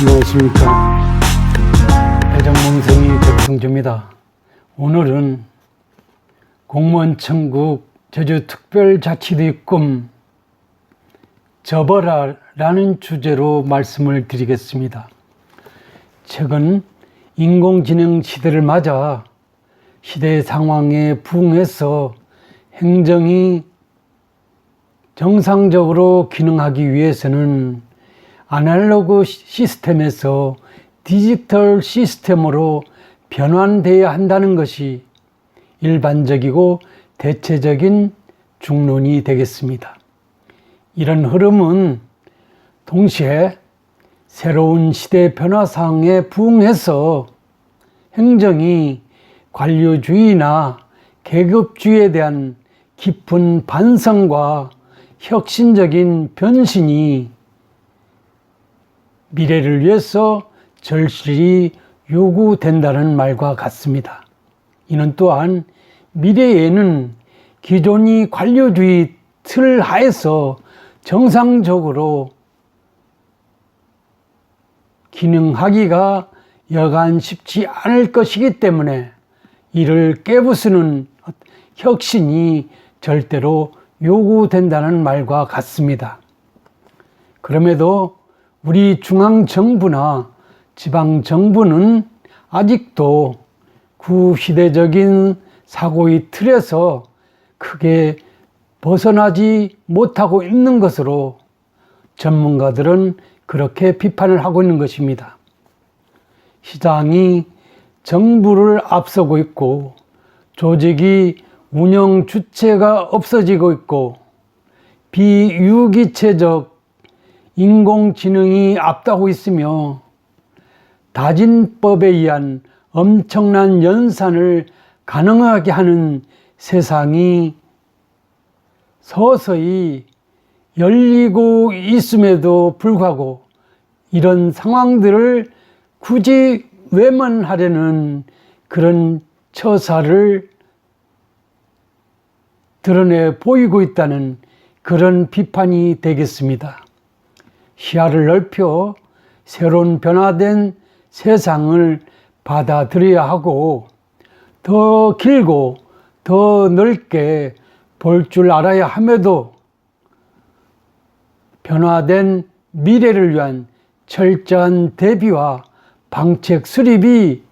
안녕하십니까. 대전몽성이 백성주입니다. 오늘은 공무원 천국 제주특별자치도의 꿈 접어라 라는 주제로 말씀을 드리겠습니다. 최근 인공지능 시대를 맞아 시대 상황에 부응해서 행정이 정상적으로 기능하기 위해서는 아날로그 시스템에서 디지털 시스템으로 변환되어야 한다는 것이 일반적이고 대체적인 중론이 되겠습니다. 이런 흐름은 동시에 새로운 시대 변화상에 부응해서 행정이 관료주의나 계급주의에 대한 깊은 반성과 혁신적인 변신이 미래를 위해서 절실히 요구된다는 말과 같습니다. 이는 또한 미래에는 기존이 관료주의 틀 하에서 정상적으로 기능하기가 여간 쉽지 않을 것이기 때문에 이를 깨부수는 혁신이 절대로 요구된다는 말과 같습니다. 그럼에도 우리 중앙정부나 지방정부는 아직도 구시대적인 사고의 틀에서 크게 벗어나지 못하고 있는 것으로 전문가들은 그렇게 비판을 하고 있는 것입니다. 시장이 정부를 앞서고 있고 조직이 운영 주체가 없어지고 있고 비유기체적 인공지능이 앞다고 있으며 다진법에 의한 엄청난 연산을 가능하게 하는 세상이 서서히 열리고 있음에도 불구하고 이런 상황들을 굳이 외면하려는 그런 처사를 드러내 보이고 있다는 그런 비판이 되겠습니다. 시야를 넓혀 새로운 변화된 세상을 받아들여야 하고 더 길고 더 넓게 볼 줄 알아야 함에도 변화된 미래를 위한 철저한 대비와 방책 수립이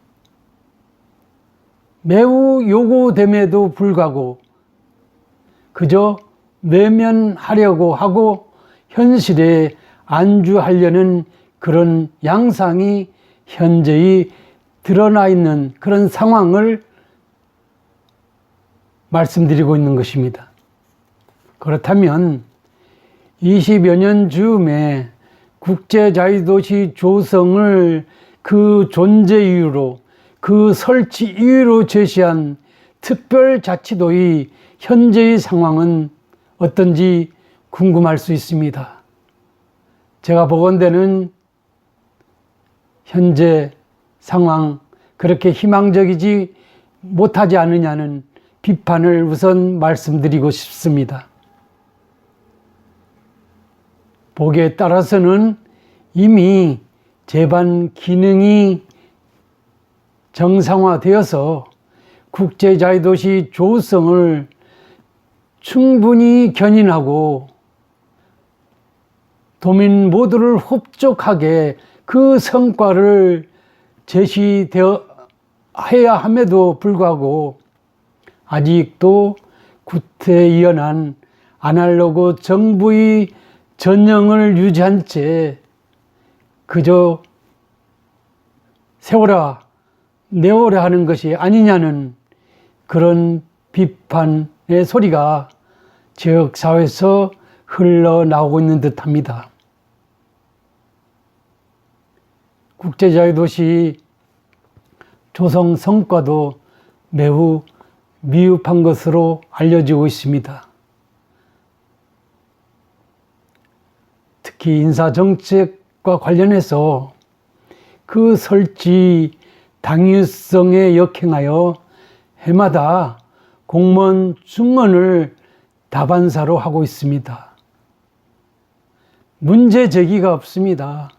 매우 요구됨에도 불구하고 그저 외면하려고 하고 현실에 안주하려는 그런 양상이 현재의 드러나 있는 그런 상황을 말씀드리고 있는 것입니다. 그렇다면 20여 년 즈음에 국제자유도시 조성을 그 존재 이유로 그 설치 이유로 제시한 특별자치도의 현재의 상황은 어떤지 궁금할 수 있습니다. 제가 보건대는 현재 상황 그렇게 희망적이지 못하지 않느냐는 비판을 우선 말씀드리고 싶습니다. 보기에 따라서는 이미 제반 기능이 정상화되어서 국제자유도시 조성을 충분히 견인하고 도민 모두를 흡족하게 그 성과를 제시되어 해야 함에도 불구하고 아직도 구태의연한 아날로그 정부의 전형을 유지한 채 그저 세워라 내오라 하는 것이 아니냐는 그런 비판의 소리가 지역 사회에서 흘러나오고 있는 듯합니다. 국제자유도시 조성 성과도 매우 미흡한 것으로 알려지고 있습니다. 특히 인사정책과 관련해서 그 설치 당위성에 역행하여 해마다 공무원 중원을 다반사로 하고 있습니다. 문제 제기가 없습니다.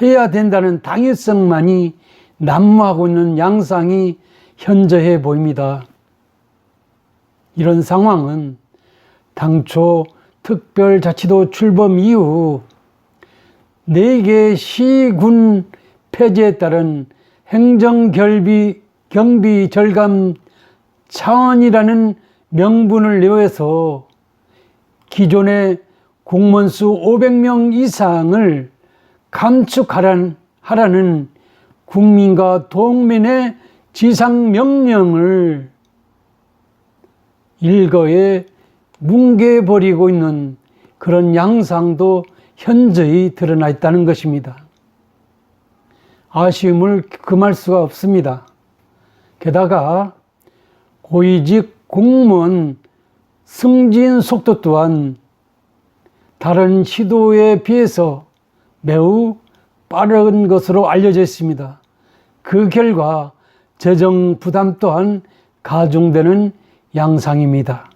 해야 된다는 당위성만이 난무하고 있는 양상이 현저해 보입니다. 이런 상황은 당초 특별자치도 출범 이후 4개 시군 폐지에 따른 행정결비 경비 절감 차원이라는 명분을 내어서 기존의 공무원 수 500명 이상을 감축하라는 하라는 국민과 동맹의 지상 명령을 일거에 뭉개버리고 있는 그런 양상도 현저히 드러나 있다는 것입니다. 아쉬움을 금할 수가 없습니다. 게다가 고위직 공무원 승진 속도 또한 다른 시도에 비해서 매우 빠른 것으로 알려져 있습니다. 그 결과 재정 부담 또한 가중되는 양상입니다.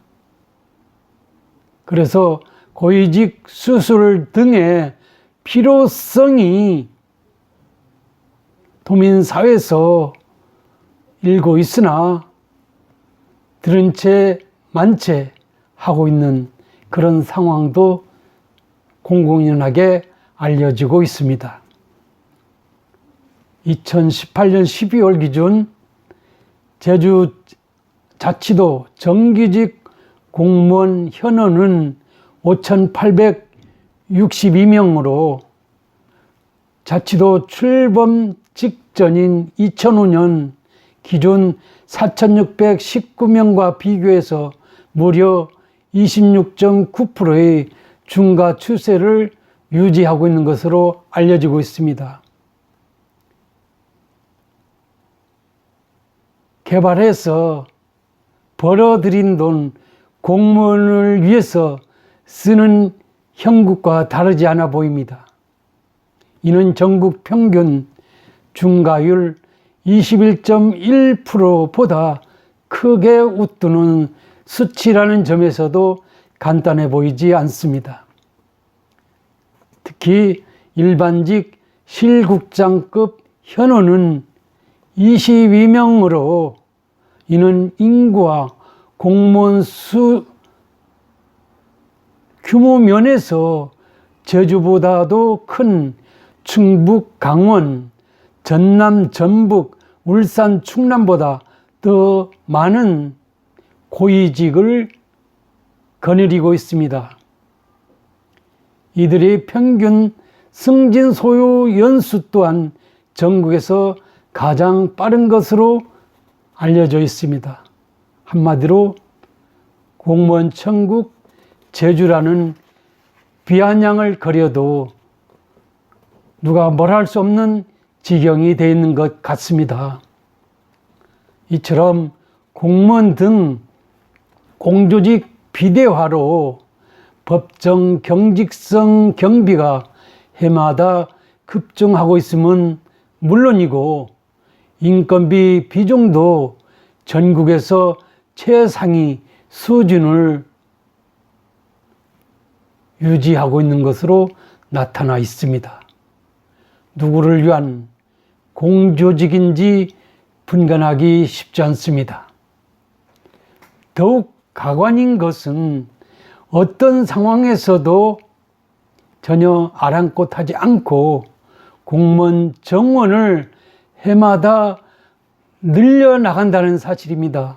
그래서 고위직 수술 등의 필요성이 도민사회에서 일고 있으나 들은 채 만채 하고 있는 그런 상황도 공공연하게 알려지고 있습니다. 2018년 12월 기준 제주 자치도 정기직 공무원 현원은 5,862명으로 자치도 출범 직전인 2005년 기준 4,619명과 비교해서 무려 26.9%의 중가 추세를 유지하고 있는 것으로 알려지고 있습니다. 개발해서 벌어들인 돈 공무원을 위해서 쓰는 형국과 다르지 않아 보입니다. 이는 전국 평균 중가율 21.1%보다 크게 웃도는 수치라는 점에서도 간단해 보이지 않습니다. 특히 일반직 실국장급 현원은 22명으로 이는 인구와 공무원 수 규모 면에서 제주보다도 큰 충북, 강원, 전남, 전북, 울산, 충남보다 더 많은 고위직을 거느리고 있습니다. 이들의 평균 승진 소요 연수 또한 전국에서 가장 빠른 것으로 알려져 있습니다. 한마디로 공무원 천국 제주라는 비아냥을 거려도 누가 뭘 할 수 없는 지경이 되어 있는 것 같습니다. 이처럼 공무원 등 공조직 비대화로 법정 경직성 경비가 해마다 급증하고 있음은 물론이고 인건비 비중도 전국에서 최상위 수준을 유지하고 있는 것으로 나타나 있습니다. 누구를 위한 공조직인지 분간하기 쉽지 않습니다. 더욱 가관인 것은 어떤 상황에서도 전혀 아랑곳하지 않고 공무원 정원을 해마다 늘려나간다는 사실입니다.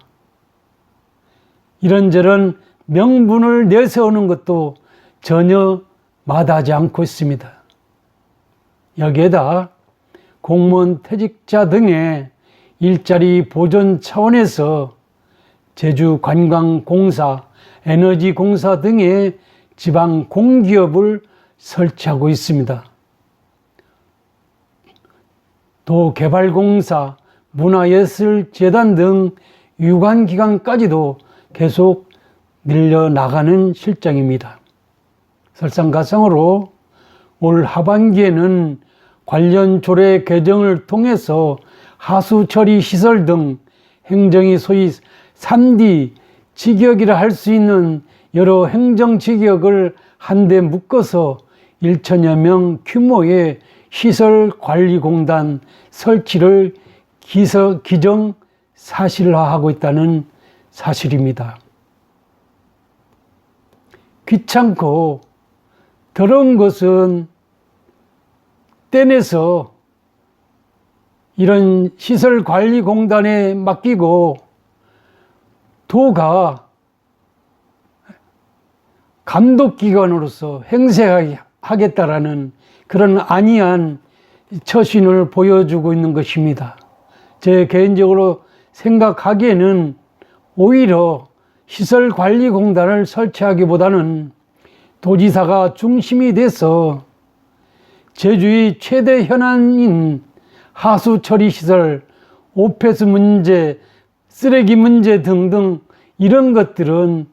이런저런 명분을 내세우는 것도 전혀 마다하지 않고 있습니다. 여기에다 공무원 퇴직자 등의 일자리 보존 차원에서 제주관광공사, 에너지공사 등의 지방 공기업을 설치하고 있습니다. 도개발공사, 문화예술재단 등 유관기관까지도 계속 늘려나가는 실정입니다. 설상가상으로 올 하반기에는 관련 조례 개정을 통해서 하수 처리 시설 등 행정이 소위 3D 직역이라 할 수 있는 여러 행정 직역을 한데 묶어서 1천여 명 규모의 시설 관리 공단 설치를 기서, 기정 사실화하고 있다는 사실입니다. 귀찮고 더러운 것은 떼내서 이런 시설관리공단에 맡기고 도가 감독기관으로서 행세하겠다라는 그런 안이한 처신을 보여주고 있는 것입니다. 제 개인적으로 생각하기에는 오히려 시설관리공단을 설치하기보다는 도지사가 중심이 돼서 제주의 최대 현안인 하수 처리 시설, 오페스 문제, 쓰레기 문제 등등 이런 것들은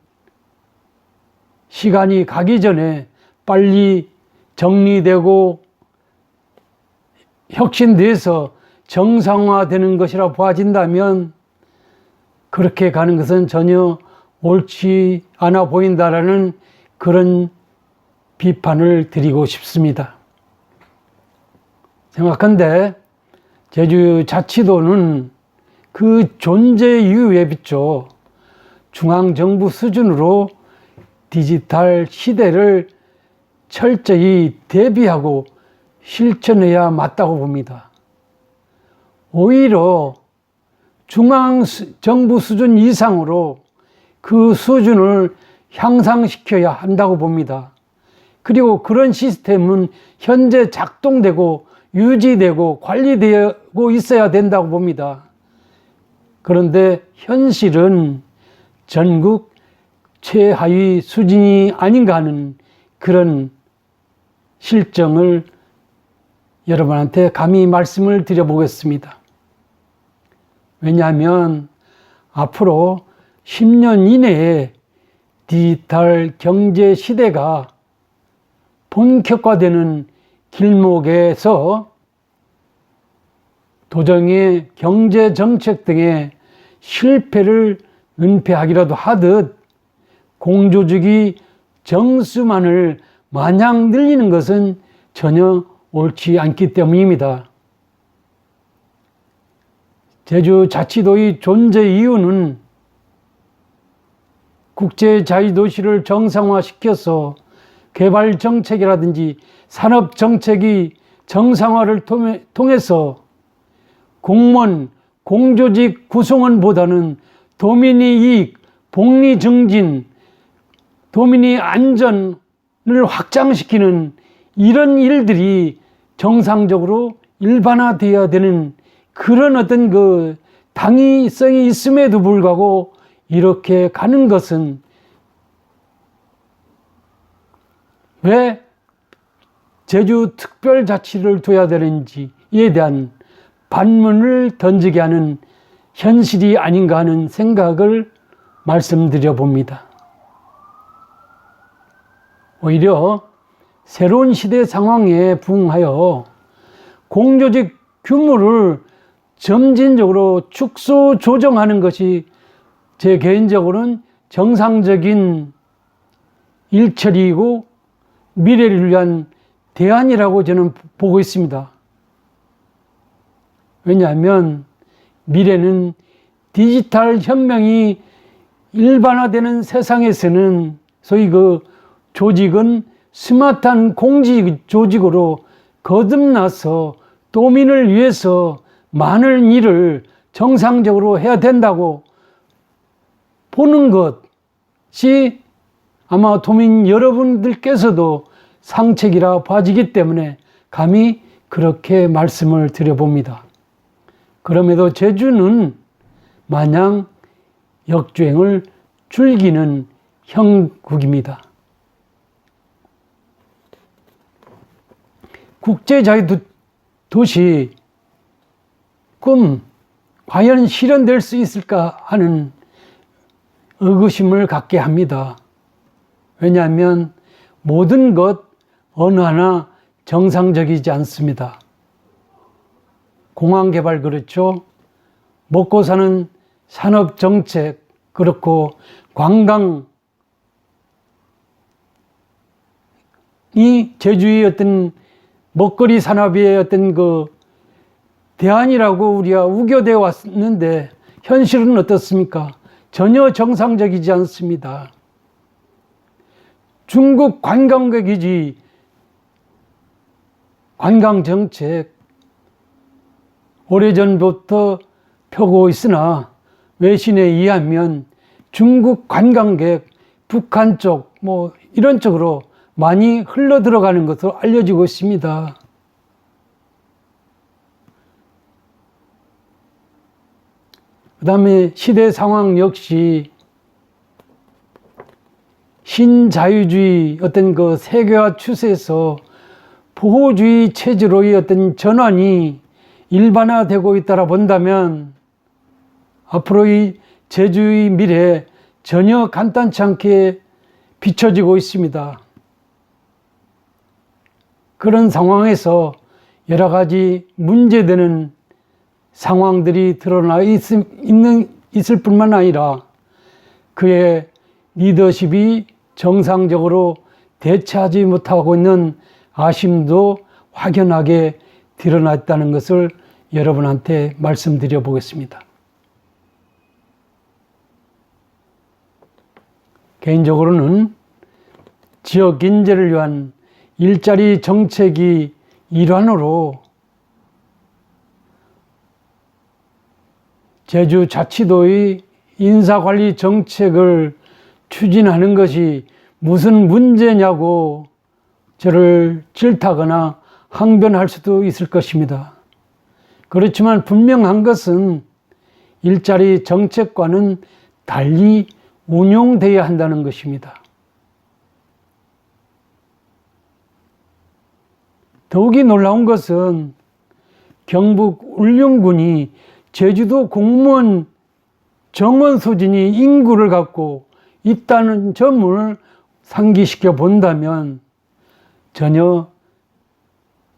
시간이 가기 전에 빨리 정리되고 혁신돼서 정상화되는 것이라 보아진다면 그렇게 가는 것은 전혀 옳지 않아 보인다라는 그런 비판을 드리고 싶습니다. 생각한데 제주 자치도는 그 존재 이유에 비춰 중앙정부 수준으로 디지털 시대를 철저히 대비하고 실천해야 맞다고 봅니다. 오히려 중앙 정부 수준 이상으로 그 수준을 향상시켜야 한다고 봅니다. 그리고 그런 시스템은 현재 작동되고 유지되고 관리되고 있어야 된다고 봅니다. 그런데 현실은 전국 최하위 수준이 아닌가 하는 그런 실정을 여러분한테 감히 말씀을 드려보겠습니다. 왜냐하면 앞으로 10년 이내에 디지털 경제 시대가 본격화되는 길목에서 도정의 경제 정책 등의 실패를 은폐하기라도 하듯 공조직이 정수만을 마냥 늘리는 것은 전혀 옳지 않기 때문입니다. 제주 자치도의 존재 이유는 국제자유도시를 정상화시켜서 개발 정책이라든지 산업 정책이 정상화를 통해서 공무원, 공조직 구성원보다는 도민의 이익, 복리 증진, 도민의 안전을 확장시키는 이런 일들이 정상적으로 일반화되어야 되는 그런 어떤 그 당위성이 있음에도 불구하고 이렇게 가는 것은 왜 제주 특별자치를 둬야 되는지에 대한 반문을 던지게 하는 현실이 아닌가 하는 생각을 말씀드려 봅니다. 오히려 새로운 시대 상황에 부응하여 공조직 규모를 점진적으로 축소 조정하는 것이 제 개인적으로는 정상적인 일처리이고 미래를 위한 대안이라고 저는 보고 있습니다. 왜냐하면 미래는 디지털 혁명이 일반화되는 세상에서는 소위 그 조직은 스마트한 공직 조직으로 거듭나서 도민을 위해서 많은 일을 정상적으로 해야 된다고 보는 것이 아마 도민 여러분들께서도 상책이라 봐지기 때문에 감히 그렇게 말씀을 드려봅니다. 그럼에도 제주는 마냥 역주행을 즐기는 형국입니다. 국제자유도시 꿈 과연 실현될 수 있을까 하는 의구심을 갖게 합니다. 왜냐하면 모든 것 어느 하나 정상적이지 않습니다. 공항 개발 그렇죠. 먹고 사는 산업 정책 그렇고 관광 제주의 어떤 먹거리 산업의 어떤 그 대안이라고 우리가 우겨대어 왔는데 현실은 어떻습니까? 전혀 정상적이지 않습니다. 중국 관광객이지 관광 정책 오래전부터 펴고 있으나 외신에 의하면 중국 관광객 북한 쪽 뭐 이런 쪽으로 많이 흘러 들어가는 것으로 알려지고 있습니다. 그 다음에 시대 상황 역시 신자유주의 어떤 그 세계화 추세에서 보호주의 체제로의 어떤 전환이 일반화되고 있다라 본다면 앞으로의 제주의 미래 전혀 간단치 않게 비춰지고 있습니다. 그런 상황에서 여러 가지 문제되는 상황들이 드러나 있, 있는, 있을 뿐만 아니라 그의 리더십이 정상적으로 대처하지 못하고 있는 아심도 확연하게 드러났다는 것을 여러분한테 말씀드려 보겠습니다. 개인적으로는 지역 인재를 위한 일자리 정책이 일환으로 제주 자치도의 인사관리 정책을 추진하는 것이 무슨 문제냐고 저를 질타거나 항변할 수도 있을 것입니다. 그렇지만 분명한 것은 일자리 정책과는 달리 운용되어야 한다는 것입니다. 더욱이 놀라운 것은 경북 울릉군이 제주도 공무원 정원 수준이 인구를 갖고 있다는 점을 상기시켜 본다면 전혀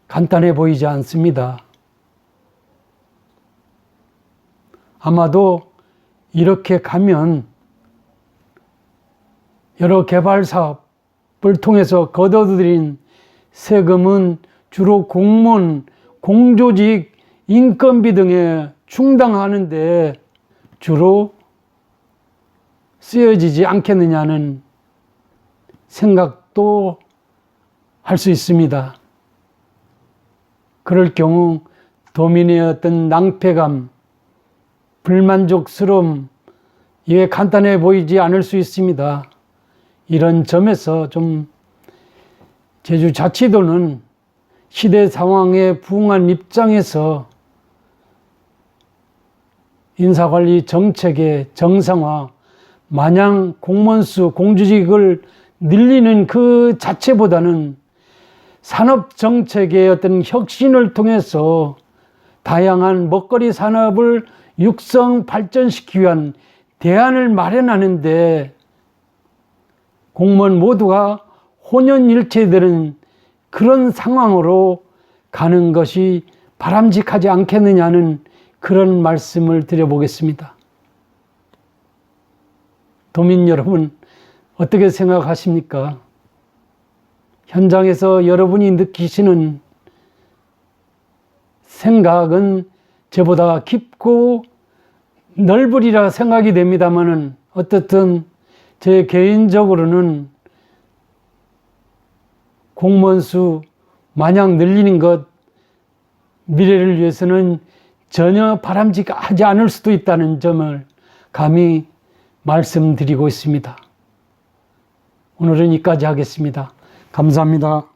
간단해 보이지 않습니다. 아마도 이렇게 가면 여러 개발 사업을 통해서 거둬들인 세금은 주로 공무원, 공조직, 인건비 등에 충당하는데 주로 쓰여지지 않겠느냐는 생각도 할 수 있습니다. 그럴 경우 도민의 어떤 낭패감, 불만족스러움, 이게 간단해 보이지 않을 수 있습니다. 이런 점에서 좀 제주 자치도는 시대 상황에 부응한 입장에서 인사관리 정책의 정상화, 마냥 공무원수, 공주직을 늘리는 그 자체보다는 산업 정책의 어떤 혁신을 통해서 다양한 먹거리 산업을 육성 발전시키기 위한 대안을 마련하는데 공무원 모두가 혼연일체되는 그런 상황으로 가는 것이 바람직하지 않겠느냐는 그런 말씀을 드려보겠습니다. 도민 여러분, 어떻게 생각하십니까? 현장에서 여러분이 느끼시는 생각은 저보다 깊고 넓으리라 생각이 됩니다만은 어떻든 제 개인적으로는 공무원 수 마냥 늘리는 것 미래를 위해서는 전혀 바람직하지 않을 수도 있다는 점을 감히 말씀드리고 있습니다. 오늘은 여기까지 하겠습니다. 감사합니다.